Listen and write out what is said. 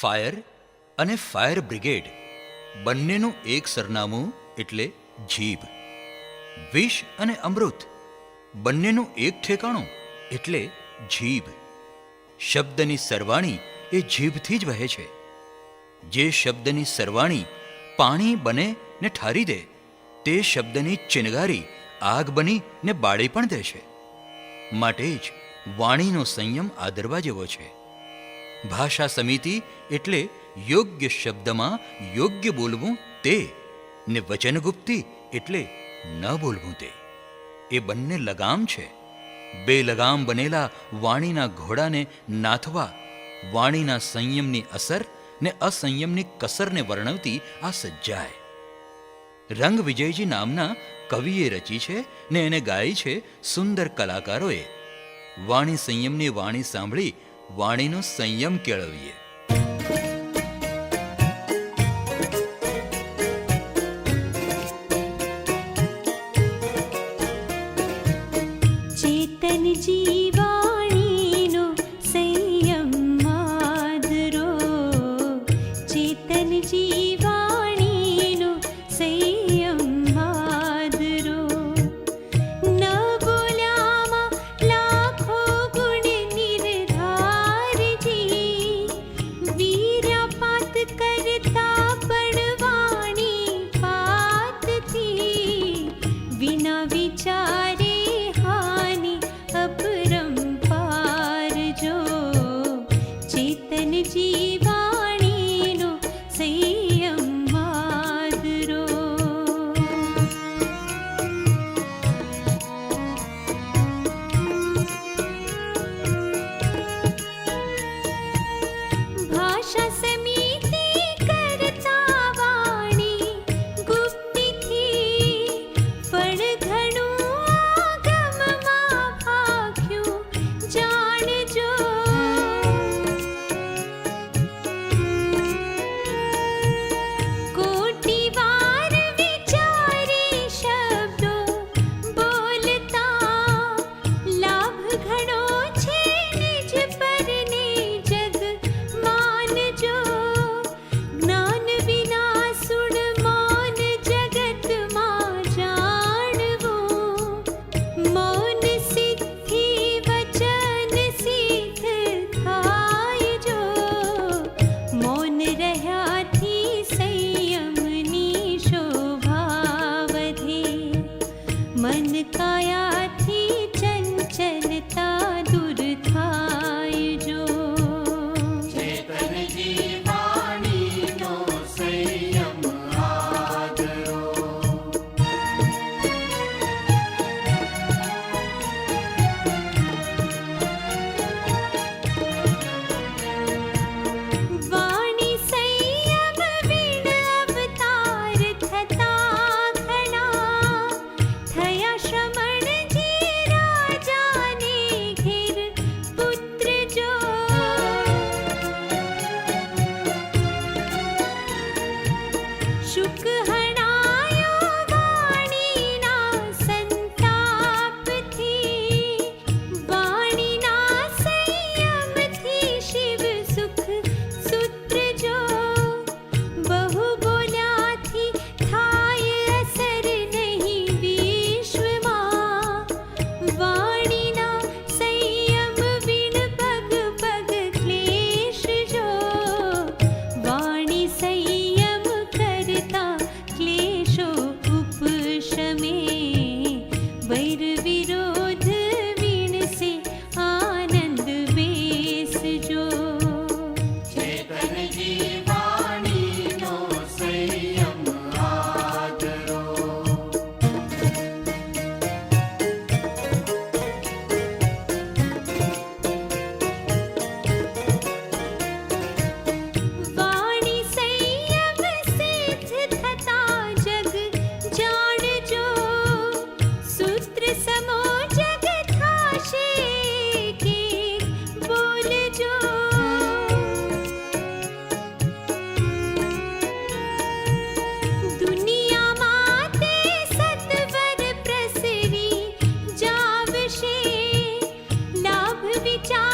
Fire અને fire brigade બંનેનું એક સરનામું એટલે જીભ. વિષ અને અમૃત બંનેનું એક ઠેકાણું એટલે જીભ. શબ્દની સરવાણી એ જીભથી જ વહે છે. જે શબ્દની સરવાણી પાણી બને ને ઠારી દે, તે શબ્દની ચિનગારી આગ બની ને બાળી પણ દે છે. માટે જ વાણીનો સંયમ આદરવા જેવો છે. ભાષા સમિતિ એટલે યોગ્ય શબ્દમાં યોગ્ય બોલવું તે ને વચનગુપ્તિ એટલે ન બોલવું તે. એ બંને લગામ છે. બે લગામ બનેલા વાણીના ઘોડાને નાથવા, વાણીના સંયમની અસર ને અસંયમની કસરને વર્ણવતી આ સજ્જાય રંગ વિજયજી નામના કવિએ રચી છે ને એને ગાઈ છે સુંદર કલાકારોએ. વાણી સંયમની વાણી સાંભળી વાણીનો સંયમ કેળવીએ. ધન કાયાથી विचार